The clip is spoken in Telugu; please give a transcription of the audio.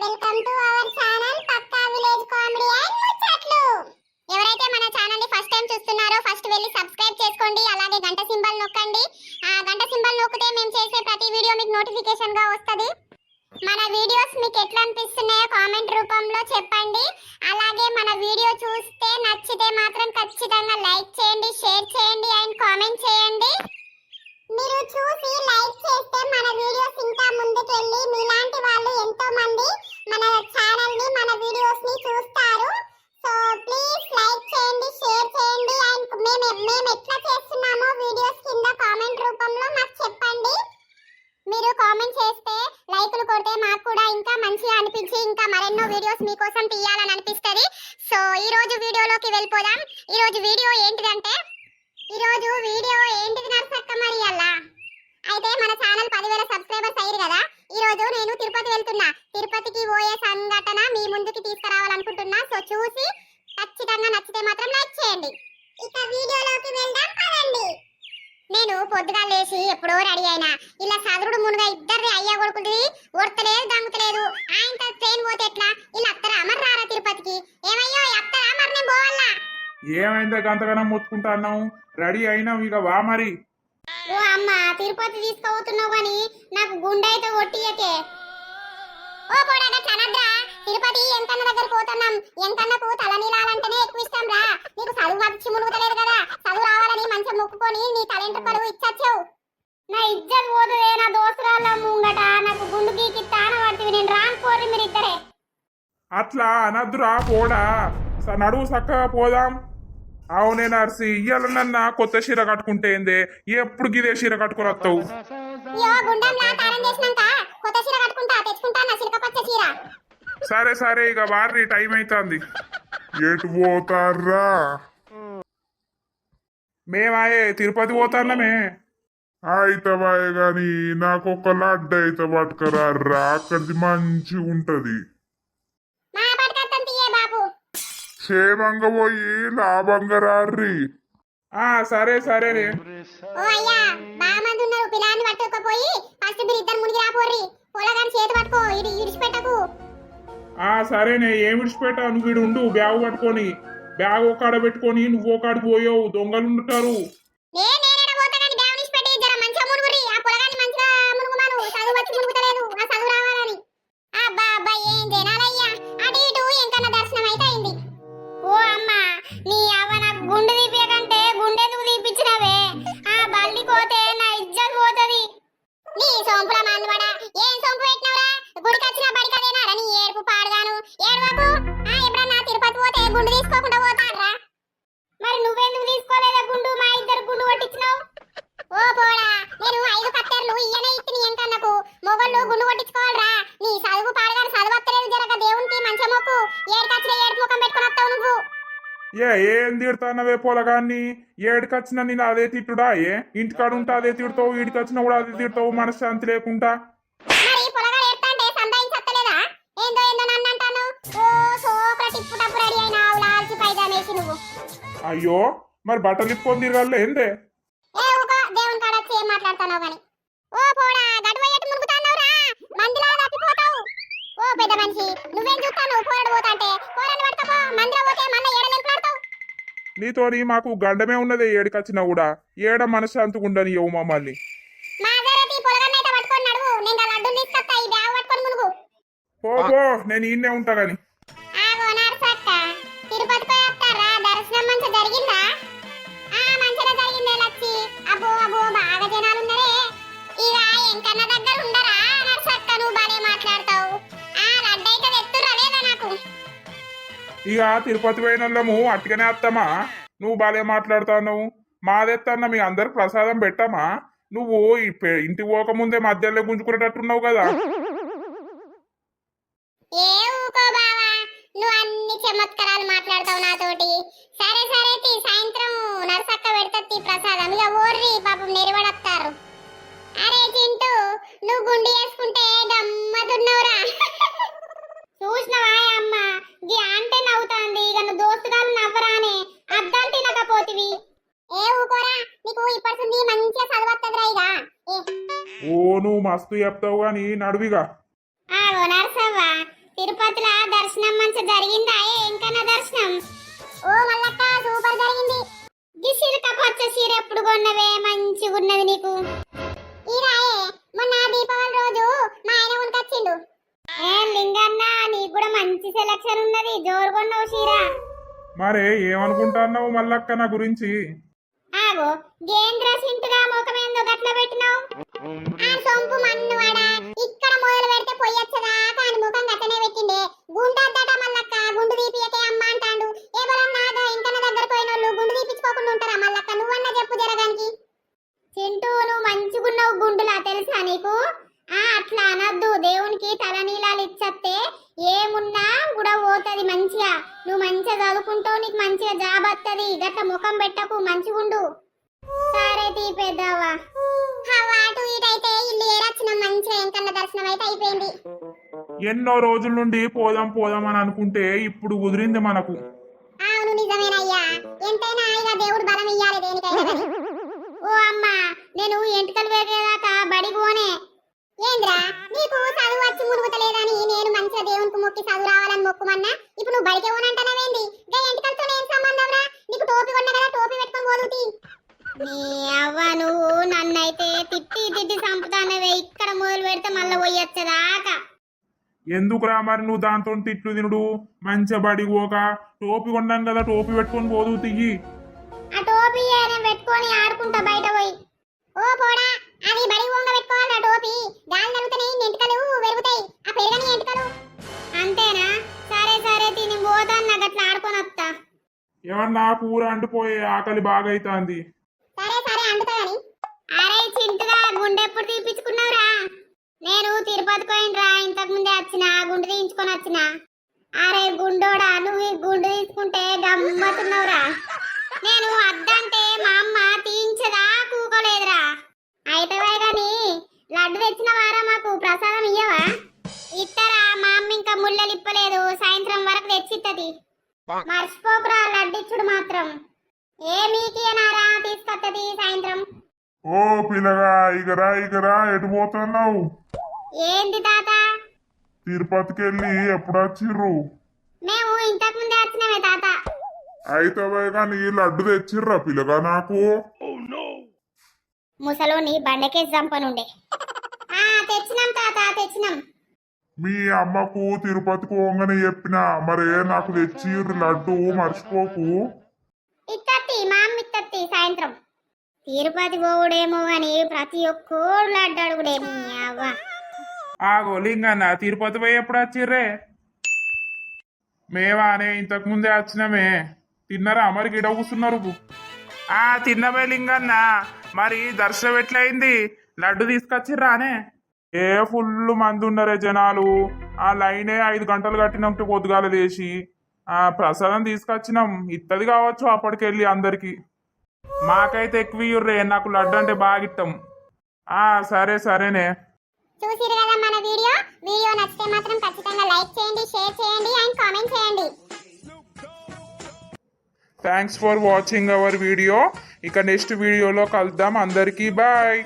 Welcome to our channel Pakka village comedy and ముచ్చట్లు ఎవరైతే మన ఛానల్ని ఫస్ట్ టైం చూస్తున్నారో ఫస్ట్ వెళ్ళి సబ్స్క్రైబ్ చేసుకోండి. అలాగే గంట సింబల్ నొక్కండి. ఆ గంట సింబల్ నొక్కితే మేము చేసే ప్రతి వీడియో మీకు నోటిఫికేషన్గా వస్తుంది. మన వీడియోస్ మీకు ఎట్లా అనిపిస్తున్నాయో కామెంట్ రూపంలో చెప్పండి. అలాగే మన వీడియో చూస్తే నచ్చితే మాత్రం ఖచ్చితంగా లైక్ చేయండి షేర్ చేయండి అండ్ కామెంట్ చేయండి. మీరు చూసి లైక్ చేస్తే మన వీడియోస్ ఇంకా ముందుకెళ్ళి మీలాంటి వాళ్ళు ఎంతో మంది మన ఛానల్ని మన వీడియోస్ని చూస్తారు. సో ప్లీజ్ లైక్ చేయండి షేర్ చేయండి అండ్ మేము మేము ఎట్లా చేస్తున్నామో వీడియోస్ కింద కామెంట్ రూపంలో మాకు చెప్పండి. మీరు కామెంట్ చేస్తే లైకులు కొడితే మాకు కూడా ఇంకా మంచిగా అనిపించి ఇంకా మరెన్నో వీడియోస్ మీకోసం తీయాలని అనిపిస్తుంది. సో ఈ రోజు వీడియోలోకి వెళ్ళిపోదాం. ఈ రోజు వీడియో ఏంటిదంటే ఈరోజు వీడియో ఏంటిది నర్సక్క మరి అలా? అయితే మన ఛానల్ పదివేల సబ్స్క్రైబర్స్ అయ్యారు కదా ఈరోజు నేను తిరుపతి వెళ్తున్నా. తిరుపతికి పోయే సంఘటన మీ ముందుకి తీసుకురావాలనుకుంటున్నా. సో చూసి ఖచ్చితంగా నచ్చితే మాత్రం లైక్ చేయండి. ఇక వీడియోలోకి వెళ్దాం పదండి. నేను పొద్దుగా లేచి ఎప్పుడో రెడీ అయినా. ఇలా సదరుడు మునుగా ఇద్దరిది అయ్యా కొడుకుంటుంది ఓడతలేదు దమ్ముతలేదు. ఆయనతో ట్రైన్ పోతే ఎట్లా? ఇలా అత్తరా అమర్రారా తిరుపతికి. ఏమయ్యో అత్తరా మరి నేను పోవాలా? ఏమైందో గంతగానం మొత్తుకుంటా అన్నావు? రెడీ అయినావు ఇక వా మరి. ఓ అమ్మ తిరుపతి తీసుకుపోతున్నావు కానీ నాకు గుండె అయితే కొట్టియకే ఓ పోడా కనద్రా తిరుపతి ఎంకన్న దగ్గర పోతున్నాం? ఎంకన్నకు తలనీలాలంటేనే ఎక్కువ ఇష్టం రా. నీకు చదువు వచ్చి మునుగుతలేదు కదా. చదువు రావాలని మంచిగా మొక్కుకొని నీ తలెంట్రుకలు ఇచ్చచ్చావు. నా ఇజ్జత్ పోతుదే నా దోస్తురాళ్ళ ముంగట. నాకు గుండు గీకి తాన పడుతుంది. నేను రాను పోర్రి మీరు ఇద్దరే అట్లా అనద్దురా పోడా. నడువు చక్కగా పోదాం. అవునే నర్సి ఇయ్యాలన్నా కొత్త చీర కట్టుకుంటే ఏందే? ఎప్పుడు గిదే చీర కట్టుకుని వస్తావు యో గుండంలా తాళం చేసినాక కొత్త చీర కట్టుకుంటా తెచ్చుకుంటా నా సిలక పచ్చ చీర. సరే సరే ఇక వారి టైం అవుతుంది ఎటు పోతారా మేమాయే తిరుపతి పోతాన్నమే. అయితవాయే గాని నాకు ఒక లడ్డు అయితే పట్టుకరా అక్కడిది మంచి ఉంటది క్షేమంగా పోయి లాభంగా రారి ఆ సరే సరేనే ఓ అయ్యా బాగా మంది ఉన్నారు పిల్లాన్ని పట్టుకోపోయి ఫస్ట్ మీరు ఇద్దరు మునిగి రాపోర్రి. పొలగాని చేతి పట్టుకో ఇది ఇడిచిపెట్టకు. ఆ సరేనే ఏమి విడిచిపెట్టావు నువ్వు వీడు ఉండు బ్యాగ్ పట్టుకొని. బ్యాగ్ ఒకాడ పెట్టుకొని నువ్వు ఒకడు పోయావు. దొంగలు ఉంటారు ఏ ఏం తిడతానవే పొలగాన్ని? ఏడికొచ్చిన నేను అదే తిట్టుడా ఏ? ఇంటికాడ ఉంటే అదే తిడతావు ఈడికొచ్చినా కూడా అదే తిడతావు మనశ్శాంతి లేకుండా. అయ్యో మరి బట్టలు ఇప్పుకొని తిరగాలి ఏందే? ఓ పోడా గడువయ్యట్టు మునుగుతాన్నావురా? మందిలా తప్పిపోతావు ఓ పెద్ద మనిషి నువ్వేం చూస్తాను పోరాడు పోతాంటే నీతోని మాకు గండమే ఉన్నదే ఏడికొచ్చినా కూడా ఏడ మనశ్శాంతిగా ఉండని ఇవ్వు మమ్మల్ని పో నేను ఈయనే ఉంటా గాని. ఇక తిరుపతి పోయినోళ్ళము అట్టుగానే వస్తామా నువ్వు బాలే మాట్లాడుతున్నావు. మాదెత్తన్న మీ అందరికి ప్రసాదం పెట్టామా నువ్వు ఇంటికి పోకముందే మధ్యలో గుంజుకునేటట్టున్నావు కదా. ఏ ఊకో బావా నువ్వు అన్ని చమత్కారాలు మాట్లాడతావు నాతోటి. సరే సరే తీ సాయంత్రం నరసక్క పెడతీ ప్రసాదం. ఇక ఓర్రి పాపం అరే చింటూ నువ్వు గుండు చేసుకుంటే గమ్మతున్నవురా చూసినవా అమ్మ గీ అంటే నవ్వుతాంది ఇక నువ్వు దోస్తుగాలు నవ్వరానే అద్దాలు తినకపోతివి ఏ ఊకోరా? నీకు మంచిగా చదవత్తదిరా ఇక. ఏ. ఓ నువ్వు మస్తు చెప్తావు గాని నడువిగా. ఆగో నరసవ్వ తిరుపతిలో దర్శనం మంచి జరిగిందా? ఇంకా దర్శనం? ఓ మల్లక్క సూపర్ జరిగింది. ఈ సిల్క పచ్చ చీర ఎప్పుడు కొన్నవే? మంచిగా ఉన్నది నీకు. ఈ రాయే మొన్న దీపావళి రోజు మా ఆయన ఉనకొచ్చిండు ఏ లింగన్న నీకు కూడా మంచి సెలక్షన్ ఉన్నది. జోరు కొన్నావు చీర. మరే ఏమనుకుంటున్నావు మల్లక్క నా గురించి? ఆగో. ముఖమేందో గట్ల పెట్టినావు? ఆ సొంపు ఇక్కడ మొదలు పెడితే పొయ్యొచ్చదా కాని ముఖం గట్టనే పెట్టిండే. గుండద్దట మల్లక్క. గుండు తీపియకే అమ్మ అంటాండు. ఎవరన్నాగా ఇంకన దగ్గర పోయినోళ్ళు గుండు తీపించుకోకుండా ఉంటారా మల్లక్క? నువ్వన్నా చెప్పు జరగానికి. చింటూ నువ్వు మంచిగున్నావు గుండులా తెలుసా నీకు? ఆ అట్లా అనద్దు. దేవునికి తలనీలాలు ఇచ్చత్తే ఏమున్నా కూడా పోతది మంచిగా. నువ్వు మంచిగా చదువుకుంటావు నీకు మంచిగా జాబ్ వస్తుంది గట్ల ముఖం పెట్టకు మంచిగుండు సరే తీపేద్దావా అటు ఇటైతే ఇల్లు మంచిగా ఎంకన్న దర్శనం అయితే అయిపోయింది. ఎన్నో రోజుల నుండి పోదాం పోదాం అని అనుకుంటే ఇప్పుడు కుదిరింది మనకు. అవును నిజమేనయ్యా. ఎంతైనా ఇక దేవుడు బలం ఇయ్యాలి దేనికైనా. ఓ అమ్మా నేను ఎంటికలు వేగేదాకా బడి పోనే. ఏంద్రా నీకు చదువు వచ్చి మునుగుతలేదని నేను మంచిగా దేవునికి మొక్కి చదువు రావాలని మొక్కుమన్నా? ఇప్పుడు నువ్వు బడికే పోనంటానవేంది గా ఎంటికలతో ఏం సంబంధం రా? నీకు టోపీ కొన్న కదా టోపీ పెట్టుకొని పోలుతి నీ అవ్వ నువ్వు నన్నైతే తిట్టి తిట్టి చంపుతానవే ఇక్కడ మొదలు పెడితే మళ్ళీ పోయొచ్చదాకా. ఎందుకురా మరి నువ్వు దాంతో తిట్లు తినుడు? మంచిగా బడి పోక టోపీ కొన్నాను కదా టోపీ పెట్టుకొని పోదు తియ్యి ఆ టోపీ నేను పెట్టుకొని ఆడుకుంటా బయట పోయి. ఓ పోడా అది బడి వంగ పెట్టుకోవాలా టోపీ. గాలి తగ్గుతాయి ఎంటికలు పెరుగుతాయి. ఆ పెరగని ఎంటికలు. అంతేనా? ఏమన్నా కూర అంటుపోయే ఆకలి బాగా అవుతుంది సరే సరే అంటుతా అరే చింటుగా గుండె ఎప్పుడు తీపించుకున్నావురా నేను తిరుపతి పోయినరా ఇంతకు ముందే వచ్చిన గుండు తీయించుకొని వచ్చిన. అరే గుండోడా నువ్వు గుండు తీసుకుంటే గమ్మతున్నావురా నేను అద్దంటే మా అమ్మ తీయించదా కూకోలేదురా అయిపోయి కానీ లడ్డు తెచ్చిన వారా మర్చిపోకురా లడ్డు ఇచ్చుడు మాత్రం. ఏ మీకేనారా తీసుకొత్తది సాయంత్రం. ఓ పిల్లగా ఇగరా ఇగరా ఎటు పోతున్నావు? ఏంది తాత? తిరుపతికి వెళ్ళి ఎప్పుడు వచ్చిర్రు మేము ఇంతకు ముందే వచ్చినామే తాత. అయితే కానీ లడ్డు తెచ్చిర్రా పిల్లగా నాకు? ముసలోని బండకేసి చంపనుండే. ఆ తెచ్చినాం తాత తెచ్చినాం. మీ అమ్మకు తిరుపతికి పోగానే చెప్పిన మరే నాకు తెచ్చిర్రు లడ్డు మర్చిపోకు. ఇత్తత్తి మా అమ్మ ఇత్తత్తి సాయంత్రం. తిరుపతి పోవుడేమో అని ప్రతి ఒక్కరు లడ్డు అడుగుడేమి అవ్వ. ఆగో లింగన్న తిరుపతి పోయి ఎప్పుడు వచ్చిర్రే? మేవానే ఇంతకు ముందే వచ్చినామే. తిన్నారా? మరి గిడ కూస్తున్నారు ఆ తిన్నమే లింగన్న. మరి దర్శనం ఎట్లయింది? లడ్డు తీసుకొచ్చిర్రానే? ఏ ఫుల్ మంది ఉన్నారే జనాలు? ఆ లైనే ఐదు గంటలు కట్టినట్టు పొద్దుగాల లేచి. ఆ ప్రసాదం తీసుకొచ్చినాం. ఇత్తది కావచ్చు అప్పటికెళ్ళి అందరికి. మాకైతే ఎక్కువ ఇయ్యుర్రే నాకు లడ్డు అంటే బాగా ఇట్టం ఆ సరే సరేనే. చూసిరు కదా మన వీడియో? వీడియో నచ్చితే మాత్రం ఖచ్చితంగా లైక్ చేయండి షేర్ చేయండి అండ్ కామెంట్ చేయండి. Thanks for watching our video ఇక నెక్స్ట్ వీడియోలో కలుద్దాం. అందరికీ బాయ్.